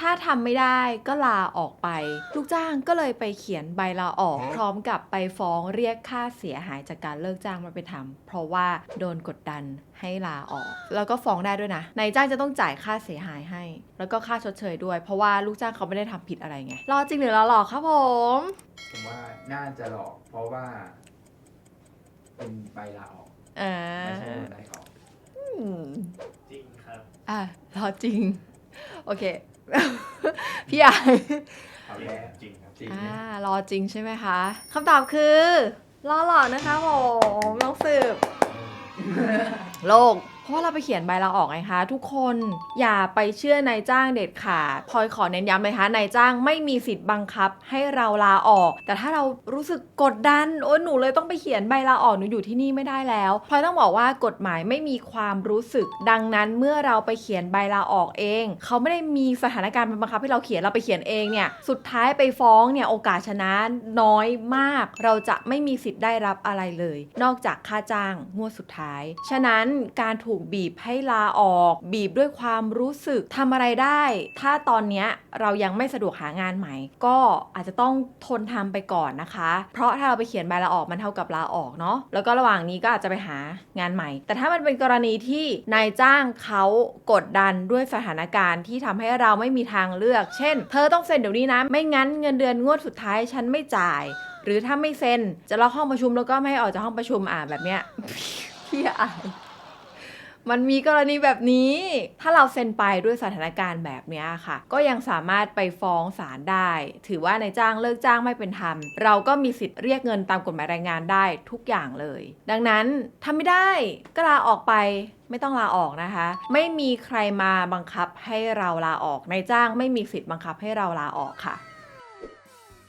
ถ้าทำไม่ได้ก็ลาออกไป ลูกจ้างก็เลยไปเขียนใบลาออก พร้อมกับไปฟ้องเรียกค่าเสียหายจากการเลิกจ้างมาไปทำเพราะว่าโดนกดดันให้ลาออก แล้วก็ฟ้องได้ด้วยนะนายจ้างจะต้องจ่ายค่าเสียหายให้ แล้วก็ค่าชดเชยด้วย เพราะว่าลูกจ้างเขาไม่ได้ทำผิดอะไรไงรอจริงหรือรอหลอกครับผม ผมว่าน่าจะหลอก เพราะว่า เป็นใบลาออกอ่าไม่ใช่ใบออก อืมจริงครับ อะรอจริง โอเค พี่ใหญ่เอาแค่จริงครับจริงอ่ารอจริงใช่ไหมคะคำตอบคือรอหลอกนะคะผมน้องสืบโลกเพ ราะเราไปเขียนใบลาออกไงคะทุกคนอย่าไปเชื่อนายจ้างเด็ดขาดพลอยขอเน้นย้ำเลยคะนายจ้างไม่มีสิทธิ์บังคับให้เราลาออก แต่ถ้าเรารู้สึกกดดันโอ้หนูเลยต้องไปเขียนใบลาออกหนูอยู่ที่นี่ไม่ได้แล้วพลอยต้องบอกว่ากฎหมายไม่มีความรู้สึก ดังนั้นเมื่อเราไปเขียนใบลาออกเอง เขาไม่ได้มีสถานการณ์บังคับให้เราเขียนเราไปเขียนเองเนี่ยสุดท้ายไปฟ้องเนี่ยโอกาสชนะน้อยมาก เราจะไม่มีสิทธิ์ได้รับอะไรเลย นอกจากค่าจ้างงวดสุดท้าย ฉะนั้นการถูกบีบให้ลาออก บีบด้วยความรู้สึกทำอะไรได้ ถ้าตอนนี้เรายังไม่สะดวกหางานใหม่ ก็อาจจะต้องทนทำไปก่อนนะคะ เพราะถ้าเราไปเขียนใบลาออกมันเท่ากับลาออกเนาะแล้วก็ระหว่างนี้ก็อาจจะไปหางานใหม่ แต่ถ้ามันเป็นกรณีที่นายจ้างเขากดดันด้วยสถานการณ์ที่ทำให้เราไม่มีทางเลือก เช่น เธอต้องเซ็นเดี๋ยวนี้นะ ไม่งั้นเงินเดือนงวดสุดท้ายฉันไม่จ่าย หรือถ้าไม่เซ็นจะล็อกห้องประชุมแล้วก็ไม่ให้ออกจากห้องประชุมอ่าแบบเนี้ยพี่อาย มันมีกรณีแบบนี้ ถ้าเราเซ็นไปด้วยสถานการณ์แบบนี้ค่ะ ก็ยังสามารถไปฟ้องศาลได้ ถือว่านายจ้างเลิกจ้างไม่เป็นธรรม เราก็มีสิทธิ์เรียกเงินตามกฎหมายแรงงานได้ทุกอย่างเลย ดังนั้นทำไม่ได้ก็ลาออกไปไม่ต้องลาออกนะคะ ไม่มีใครมาบังคับให้เราลาออกนายจ้างไม่มีสิทธิ์บังคับให้เราลาออกค่ะ